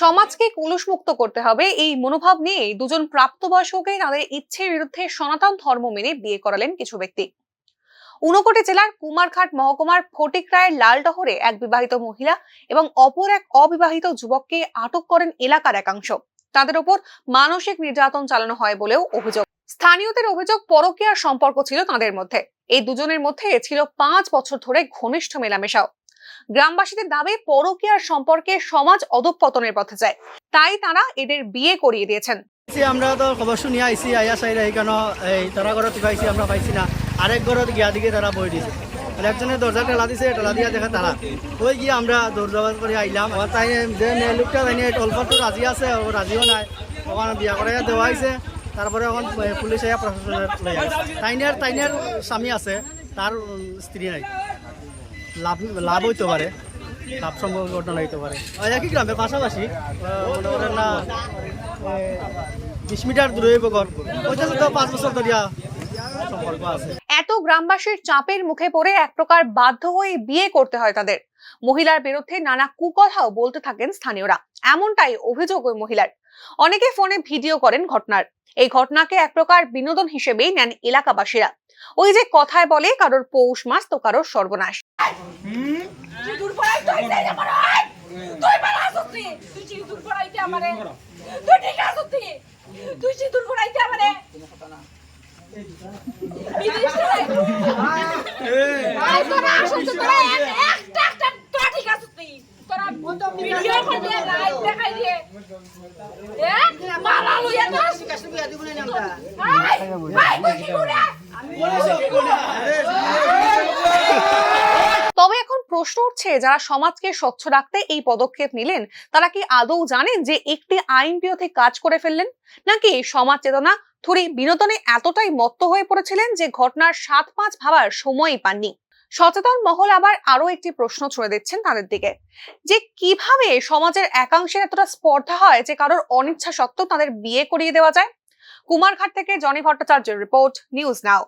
সমাজকে কুলুষমুক্ত করতে হবে এই মনোভাব নিয়ে দুজন প্রাপ্তবয়স্ককে তাদের ইচ্ছের বিরুদ্ধে সনাতন ধর্ম মেনে বিয়ে করালেন কিছু ব্যক্তি ঊনকোটি জেলার কুমারঘাট মহকুমার ফটিক রায়ের লালডহরে এক বিবাহিত মহিলা এবং অপর এক অবিবাহিত যুবককে আটক করেন এলাকার একাংশ তাদের ওপর মানসিক নির্যাতন চালানো হয় বলেও অভিযোগ স্থানীয়দের অভিযোগ পরকীয়ার সম্পর্ক ছিল তাদের মধ্যে। এই দুজনের মধ্যে ছিল পাঁচ বছর ধরে ঘনিষ্ঠ মেলামেশাও। গ্রামবাসীদের দাবি, পরকীয়ার সম্পর্কে সমাজ অধঃপতনের পথে যায়। তাই তারা এদের বিয়ে করিয়ে দিয়েছেন। আমরা তো খবর শুনি আইছি আইয়া চাইরা সেইখানে এই তারা ঘরত পাইছি, আমরা পাইছি না। আরেক ঘরত গিয়া দিকে তারা বই দিছে। আর একজনে দরজা টেলা দিছে টেলা দিয়া দেখে তারা। ওই গিয়ে আমরা দরজা করে আইলাম। তাই যে লোকটা তাই অল্প তো রাজি আছে, ও রাজিও নাই। ওখানে বিয়া করে দেওয়া হয়েছে তারপরে এখন পুলিশ আইয়া প্রশাসনে লই আসে তাইনের তাইনের স্বামী আছে তার স্ত্রী নাই। লাভ লাভ হইতে পারে লাভ সম্ভব ঘটনা হইতে পারে একই গ্রামের পাশাপাশি না বিশ মিটার দূরে ঘর ওইটা তো পাঁচ বছর ধরিয়া সম্পর্ক আছে। এত গ্রামবাসীর চাপের মুখে পড়ে এক প্রকার বাধ্য হয়ে বিয়ে করতে হয় তাদের। মহিলার বিরুদ্ধে নানা কুকথাও বলতে থাকেন স্থানীয়রা। এমনটাই অভিযোগ ওই মহিলার। অনেকে ফোনে ভিডিও করেন ঘটনার এই ঘটনাকে এক প্রকার বিনোদন হিসেবেই নেন এলাকাবাসীরা ওই যে কথায় বলে কারোর পৌষ মাস তো কারোর সর্বনাশ হয় একটা একটা তোরা ঠিক আসতি তোরা তবে এখন প্রশ্ন উঠছে, যারা সমাজকে স্বচ্ছ রাখতে এই পদক্ষেপ নিলেন, তারা কি আদৌ জানেন যে একটি আইন বিরোধী কাজ করে ফেললেন? নাকি সমাজ চেতনা থুরি বিনোদনে এতটাই মত্ত হয়ে পড়েছিলেন যে ঘটনার সাত পাঁচ ভাবার সময়ই পাননি? সচেতন মহল আবার আরও একটি প্রশ্ন ছুড়ে দিচ্ছেন তাদের দিকে। যে কীভাবে সমাজের একাংশের এতটা স্পর্ধা হয় যে কারোর অনিচ্ছা সত্ত্বেও তাদের বিয়ে করিয়ে দেওয়া যায়? কুমারঘাট থেকে জনি ভট্টাচার্যের রিপোর্ট, নিউজ নাও।